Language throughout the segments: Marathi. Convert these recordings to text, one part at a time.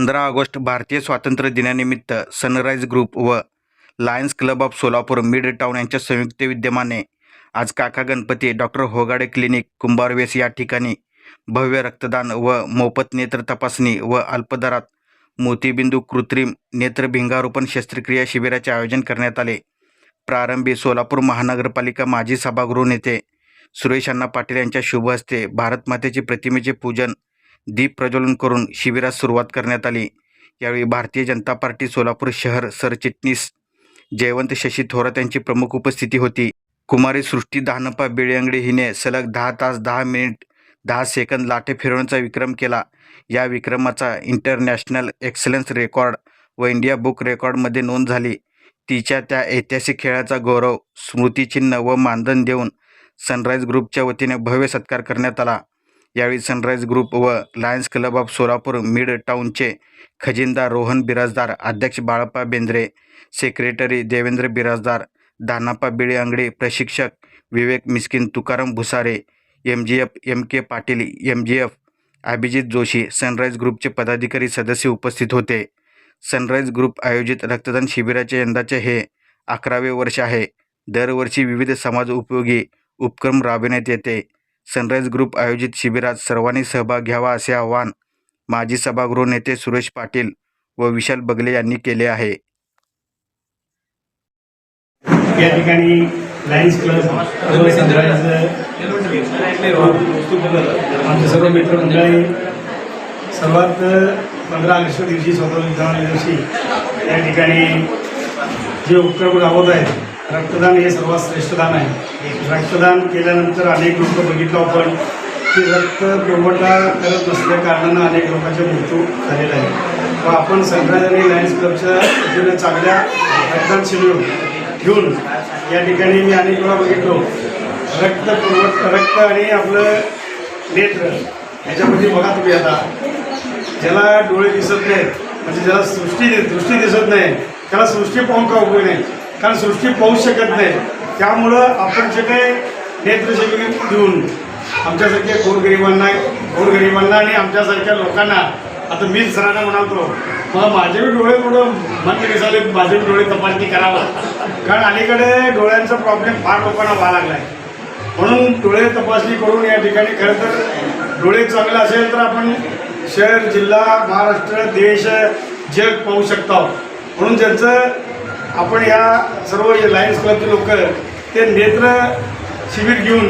पंधरा ऑगस्ट भारतीय स्वातंत्र्य दिनानिमित्त सनराईज ग्रुप व lions club of Solapur mid town यांच्या संयुक्त विद्यमाने आज काका गणपती डॉक्टर होगाडे क्लिनिक कुंभारवेस या ठिकाणी भव्य रक्तदान व मोफत नेत्र तपासणी व अल्पदरात मोतीबिंदू कृत्रिम नेत्रभिंगारोपण शस्त्रक्रिया शिबिराचे आयोजन करण्यात आले. प्रारंभी सोलापूर महानगरपालिका माजी सभागृह नेते सुरेश अण्णा पाटील यांच्या शुभ हस्ते भारतमातेचे प्रतिमेचे पूजन दीप प्रज्वलन करून शिबिरास सुरुवात करण्यात आली. यावेळी भारतीय जनता पार्टी सोलापूर शहर सरचिटणीस जयवंत शशी थोरात यांची प्रमुख उपस्थिती होती. कुमारी सृष्टी दहानप्पा बिळेंगडे हिने सलग दहा तास दहा मिनिट दहा सेकंद लाटे फिरवण्याचा विक्रम केला. या विक्रमाचा इंटरनॅशनल एक्सलन्स रेकॉर्ड व इंडिया बुक रेकॉर्डमध्ये नोंद झाली. तिच्या त्या ऐतिहासिक खेळाचा गौरव स्मृतिचिन्ह व मानधन देऊन सनराईज ग्रुपच्या वतीने भव्य सत्कार करण्यात आला. यावेळी सनराईज ग्रुप व lions club of Solapur mid टाऊनचे खजिनदार रोहन बिराजदार अध्यक्ष बाळप्पा बेंद्रे सेक्रेटरी देवेंद्र बिराजदार दानाप्पा बिळे अंगडे प्रशिक्षक Vivek Miskin Tukaram Bhusare M G F M K Patil M G F Abhijit Joshi sunrise ग्रुपचे पदाधिकारी सदस्य उपस्थित होते. सनराईज ग्रुप आयोजित रक्तदान शिबिराचे यंदाचे हे अकरावे वर्ष आहे. दरवर्षी विविध समाज उपयोगी उपक्रम राबविण्यात येते. सनराईज ग्रुप आयोजित शिबिरात सर्वांनी सहभाग घ्यावा असे आवाहन माजी सभागृह नेते सुरेश पाटील व विशाल बगले यांनी केले आहे. या ठिकाणी लायन्स क्लब आमचे सर्व मित्रमंडळी सर्वात पंधरा ऑगस्ट दिवशी स्वतंत्र दिवशी या ठिकाणी जे उपक्रम राबवत आहेत रक्तदान हे सर्वात श्रेष्ठ दान आहे. रक्तदान केल्यानंतर अनेक लोक बघितलं आपण की रक्त पुरवठा करत नसल्या कारणानं अनेक लोकांचा मृत्यू झालेला आहे. व आपण सनराईज आणि लायन्स क्लबच्या वतीनं चांगल्या रक्तदान शिबिर घेऊन या ठिकाणी मी अनेक वेळा बघितलो. रक्त पुरवठ रक्त आणि आपलं नेत्र ह्याच्यामध्ये बघा तुम्ही आता. ज्याला डोळे दिसत नाहीत म्हणजे ज्याला सृष्टी दृष्टी दिसत नाही त्याला सृष्टी पाहून का उपयोग नाही कारण सृष्टी पाहू शकत नाही. त्यामुळं आपण जे काही नेत्रशिबिर देऊन आमच्यासारख्या गोरगरिबांना गोरगरिबांना आणि आमच्यासारख्या लोकांना आता मीच सरांना म्हणालतो मग माझे बी डोळे थोडं मन दिसाले माझे बी डोळे तपासणी करावा. कारण अलीकडे डोळ्यांचा प्रॉब्लेम फार लोकांना व्हावा लागला आहे म्हणून डोळे तपासणी करून या ठिकाणी खरं तर डोळे चांगले असेल तर आपण शहर जिल्हा महाराष्ट्र देश जग पाहू शकतो. म्हणून ज्यांचं आपण या सर्व लायन्स क्लबचे लोक ते नेत्र शिबिर घेऊन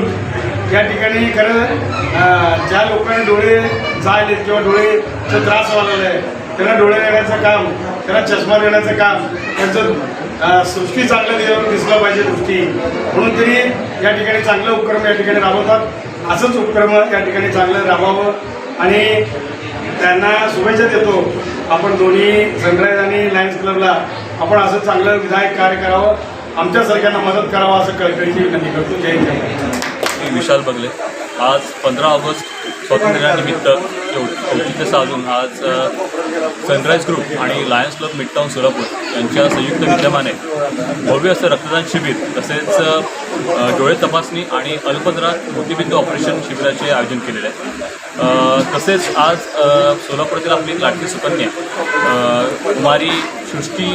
या ठिकाणी खरं ज्या लोकांनी डोळे जायले किंवा डोळेचा त्रास व्हायला आहे त्यांना डोळे देण्याचं काम त्यांना चष्मा देण्याचं काम त्यांचं सृष्टी चांगलं दि- दिसलं पाहिजे दृष्टी म्हणून तरी या ठिकाणी चांगलं उपक्रम या ठिकाणी राबवतात. असंच उपक्रम या ठिकाणी चांगलं राबवावं आणि त्यांना शुभेच्छा देतो. आपण दोन्ही सनराईज आणि लायन्स क्लबला आपण असं चांगलं विधायक कार्य करावं. आमच्यासारख्यांना मदत करावं असं कळकळीची विनंती करतो. जय जय विशाल बगले. आज पंधरा ऑगस्ट स्वातंत्र्यानिमित्त औचित्य साधून आज सनराईज ग्रुप आणि लायन्स क्लब मिडटाऊन सोलापूर यांच्या संयुक्त विद्यमाने भव्य असं रक्तदान शिबिर तसेच डोळे तपासणी आणि अल्पदरात मोतीबिंदू ऑपरेशन शिबिराचे आयोजन केलेले आहे. तसेच आज सोलापूरातील आपली लाटकी सुकन्या कुमारी सृष्टी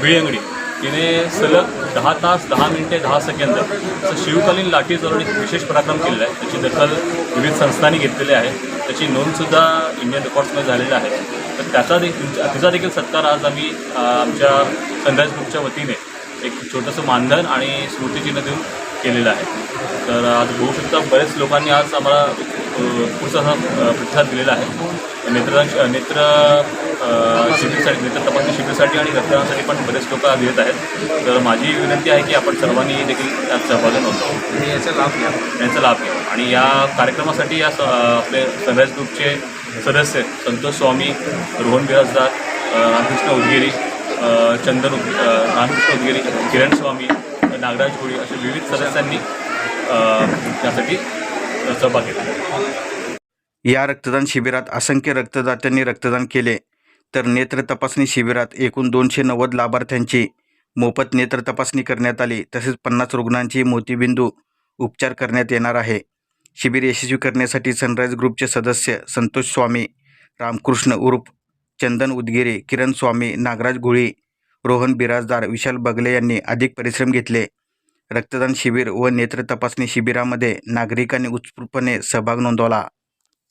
बिळेंगडी तिने सलग दहा तास दहा मिनिटे दहा सेकंद असं शिवकालीन लाठी चालवून एक विशेष पराक्रम केलेला आहे. त्याची दखल विविध संस्थांनी घेतलेली आहे. त्याची नोंदसुद्धा इंडियन रेकॉर्ड्समध्ये झालेली आहे. तर त्याचा देखील तिचा देखील सत्कार आज आम्ही आमच्या संध्याज ग्रुपच्या वतीने एक छोटंसं मानधन आणि स्मृतिचिन्ह देऊन केलेलं आहे. तर आज बघू शकता बरेच लोकांनी आज आम्हाला पुढचा हा प्रतिसाद दिलेला आहे. नेत्र नेत्र शिबिरसाठी नेत्र तपासणी शिबिरसाठी आणि रक्तदानासाठी पण बरेच लोक आज येत आहेत. तर माझी विनंती आहे की आपण सर्वांनी देखील त्यात सहभागी नव्हतो याचा लाभ घ्या. यांचा लाभ घ्या. आणि या कार्यक्रमासाठी या स- आपले सनराईज ग्रुपचे सदस्य संतोष स्वामी रोहन बिराजदार रामकृष्ण उदगिरी चंदन उद रामकृष्ण उदगिरी किरण स्वामी नागराज होळी अशा विविध सदस्यांनी अ, यासाठी सहभाग घेतला. या रक्तदान शिबिरात असंख्य रक्तदात्यांनी रक्तदान केले. तर नेत्र तपासणी शिबिरात एकूण दोनशे नव्वद लाभार्थ्यांची मोफत नेत्र तपासणी करण्यात आली. तसेच पन्नास रुग्णांची मोतीबिंदू उपचार करण्यात येणार आहे. शिबिर यशस्वी करण्यासाठी सनराईज ग्रुपचे सदस्य संतोष स्वामी रामकृष्ण उर्फ चंदन उदगिरे किरण स्वामी नागराज घुळी रोहन बिराजदार विशाल बगले यांनी अधिक परिश्रम घेतले. रक्तदान शिबिर व नेत्र तपासणी शिबिरामध्ये नागरिकांनी उत्स्फूर्तपणे सहभाग नोंदवला.